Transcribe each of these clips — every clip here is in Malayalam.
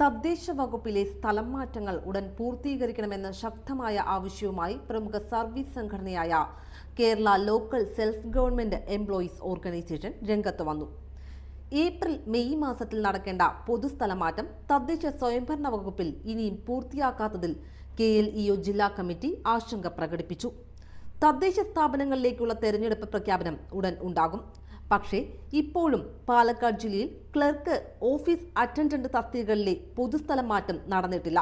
തദ്ദേശ വകുപ്പിലെ സ്ഥലം മാറ്റങ്ങൾ ഉടൻ പൂർത്തീകരിക്കണമെന്ന ശക്തമായ ആവശ്യവുമായി പ്രമുഖ സർവീസ് സംഘടനയായ Kerala local self government employees organisation രംഗത്ത് വന്നു. ഏപ്രിൽ മെയ് മാസത്തിൽ നടക്കേണ്ട പൊതുസ്ഥലമാറ്റം തദ്ദേശ സ്വയംഭരണ വകുപ്പിൽ ഇനിയും പൂർത്തിയാക്കാത്തതിൽ കെ എൽ ഇ ഒ ജില്ലാ കമ്മിറ്റി ആശങ്ക പ്രകടിപ്പിച്ചു. തദ്ദേശ സ്ഥാപനങ്ങളിലേക്കുള്ള തെരഞ്ഞെടുപ്പ് പ്രഖ്യാപനം ഉടൻ ഉണ്ടാകും. പക്ഷേ ഇപ്പോഴും പാലക്കാട് ജില്ലയിൽ ക്ലർക്ക് ഓഫീസ് അറ്റൻഡന്റ് തസ്തികകളിലെ പൊതുസ്ഥലം മാറ്റം നടന്നിട്ടില്ല.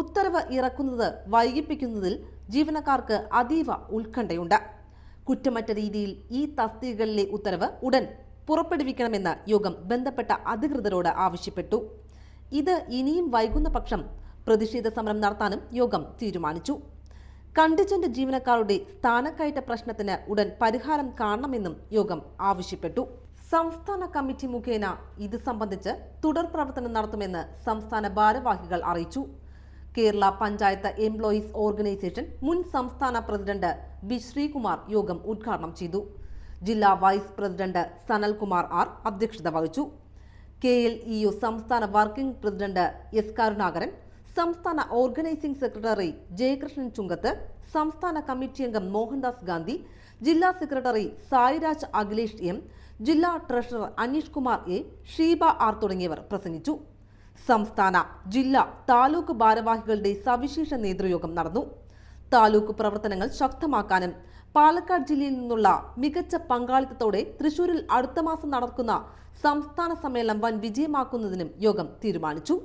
ഉത്തരവ് ഇറക്കുന്നത് വൈകിപ്പിക്കുന്നതിൽ ജീവനക്കാർക്ക് അതീവ ഉത്കണ്ഠയുണ്ട്. കുറ്റമറ്റ രീതിയിൽ ഈ തസ്തികകളിലെ ഉത്തരവ് ഉടൻ പുറപ്പെടുവിക്കണമെന്ന് യോഗം ബന്ധപ്പെട്ട അധികൃതരോട് ആവശ്യപ്പെട്ടു. ഇത് ഇനിയും വൈകുന്ന പക്ഷം പ്രതിഷേധ സമരം നടത്താനും യോഗം തീരുമാനിച്ചു. കണ്ടിജന്റ് ജീവനക്കാരുടെ സ്ഥാനക്കയറ്റ പ്രശ്നത്തിന് ഉടൻ പരിഹാരം കാണണമെന്നും യോഗം ആവശ്യപ്പെട്ടു. സംസ്ഥാന കമ്മിറ്റി മുഖേന ഇത് സംബന്ധിച്ച് തുടർ പ്രവർത്തനം നടത്തുമെന്ന് സംസ്ഥാന ഭാരവാഹികൾ അറിയിച്ചു. കേരള പഞ്ചായത്ത് എംപ്ലോയീസ് ഓർഗനൈസേഷൻ മുൻ സംസ്ഥാന പ്രസിഡന്റ് ബി ശ്രീകുമാർ യോഗം ഉദ്ഘാടനം ചെയ്തു. ജില്ലാ വൈസ് പ്രസിഡന്റ് സനൽകുമാർ ആർ അധ്യക്ഷത വഹിച്ചു. കെ എൽ ഇ യു സംസ്ഥാന വർക്കിംഗ് പ്രസിഡന്റ് എസ് കരുണാകരൻ സംസ്ഥാന ഓർഗനൈസിംഗ് സെക്രട്ടറി ജയകൃഷ്ണൻ ചുങ്കത്ത് സംസ്ഥാന കമ്മിറ്റി അംഗം മോഹൻദാസ് ഗാന്ധി ജില്ലാ സെക്രട്ടറി സായിരാജ് അഖിലേഷ് എം ജില്ലാ treasurer Aneesh Kumar A Sheeba R തുടങ്ങിയവർ പ്രസംഗിച്ചു. സംസ്ഥാന ജില്ലാ താലൂക്ക് ഭാരവാഹികളുടെ സവിശേഷ നേതൃയോഗം നടന്നു. താലൂക്ക് പ്രവർത്തനങ്ങൾ ശക്തമാക്കാനും പാലക്കാട് ജില്ലയിൽ നിന്നുള്ള മികച്ച പങ്കാളിത്തത്തോടെ തൃശൂരിൽ അടുത്ത മാസം നടക്കുന്ന സംസ്ഥാന സമ്മേളനം വൻ വിജയമാക്കുന്നതിനും യോഗം തീരുമാനിച്ചു.